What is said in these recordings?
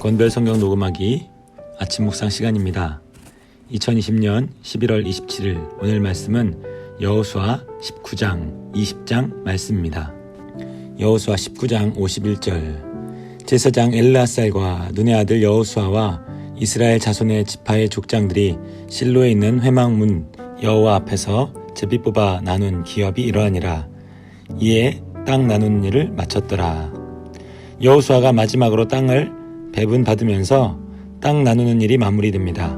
건별 성경 녹음하기 아침 묵상 시간입니다. 2020년 11월 27일 오늘 말씀은 여호수아 19장 20장 말씀입니다. 여호수아 19장 51절 제사장 엘라살과 눈의 아들 여호수아와 이스라엘 자손의 지파의 족장들이 실로에 있는 회막문 여호와 앞에서 제비 뽑아 나눈 기업이 이러하니라 이에 땅 나누는 일을 마쳤더라. 여호수아가 마지막으로 땅을 배분 받으면서 땅 나누는 일이 마무리됩니다.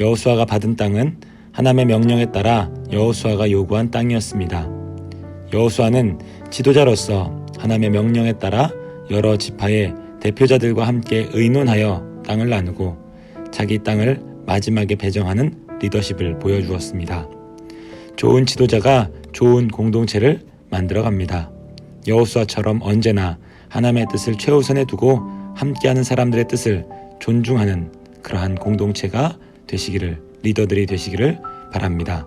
여호수아가 받은 땅은 하나님의 명령에 따라 여호수아가 요구한 땅이었습니다. 여호수아는 지도자로서 하나님의 명령에 따라 여러 지파의 대표자들과 함께 의논하여 땅을 나누고 자기 땅을 마지막에 배정하는 리더십을 보여주었습니다. 좋은 지도자가 좋은 공동체를 만들어 갑니다. 여호수아처럼 언제나 하나님의 뜻을 최우선에 두고 함께하는 사람들의 뜻을 존중하는 그러한 공동체가 되시기를 리더들이 되시기를 바랍니다.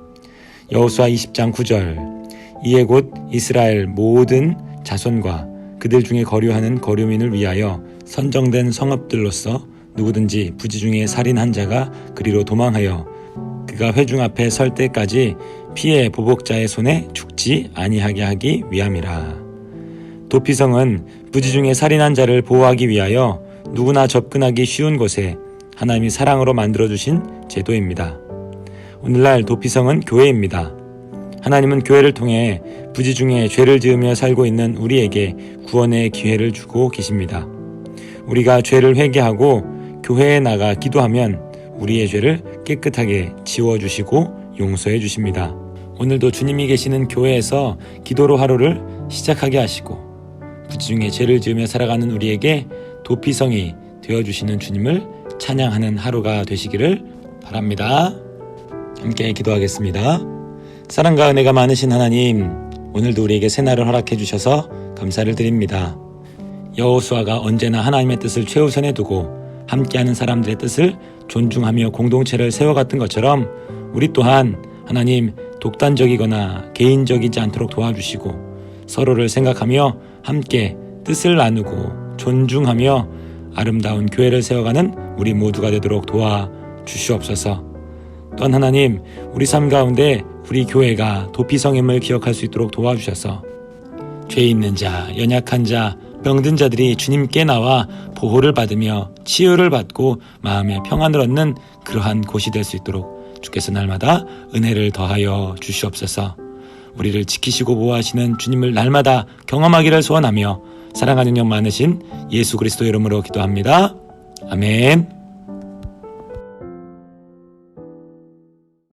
여호수아 20장 9절 이에 곧 이스라엘 모든 자손과 그들 중에 거류하는 거류민을 위하여 선정된 성읍들로서 누구든지 부지 중에 살인한 자가 그리로 도망하여 그가 회중 앞에 설 때까지 피해 보복자의 손에 죽지 아니하게 하기 위함이라. 도피성은 부지 중에 살인한 자를 보호하기 위하여 누구나 접근하기 쉬운 곳에 하나님이 사랑으로 만들어 주신 제도입니다. 오늘날 도피성은 교회입니다. 하나님은 교회를 통해 부지 중에 죄를 지으며 살고 있는 우리에게 구원의 기회를 주고 계십니다. 우리가 죄를 회개하고 교회에 나가 기도하면 우리의 죄를 깨끗하게 지워주시고 용서해 주십니다. 오늘도 주님이 계시는 교회에서 기도로 하루를 시작하게 하시고 부지 중에 죄를 지으며 살아가는 우리에게 도피성이 되어주시는 주님을 찬양하는 하루가 되시기를 바랍니다. 함께 기도하겠습니다. 사랑과 은혜가 많으신 하나님, 오늘도 우리에게 새날을 허락해 주셔서 감사를 드립니다. 여호수아가 언제나 하나님의 뜻을 최우선에 두고 함께하는 사람들의 뜻을 존중하며 공동체를 세워갔던 것처럼 우리 또한 하나님 독단적이거나 개인적이지 않도록 도와주시고 서로를 생각하며 함께 뜻을 나누고 존중하며 아름다운 교회를 세워가는 우리 모두가 되도록 도와 주시옵소서. 또한 하나님, 우리 삶 가운데 우리 교회가 도피성임을 기억할 수 있도록 도와주셔서 죄 있는 자, 연약한 자, 병든 자들이 주님께 나와 보호를 받으며 치유를 받고 마음의 평안을 얻는 그러한 곳이 될 수 있도록 주께서 날마다 은혜를 더하여 주시옵소서. 우리를 지키시고 보호하시는 주님을 날마다 경험하기를 소원하며 사랑하는 영 많으신 예수 그리스도 이름으로 기도합니다. 아멘.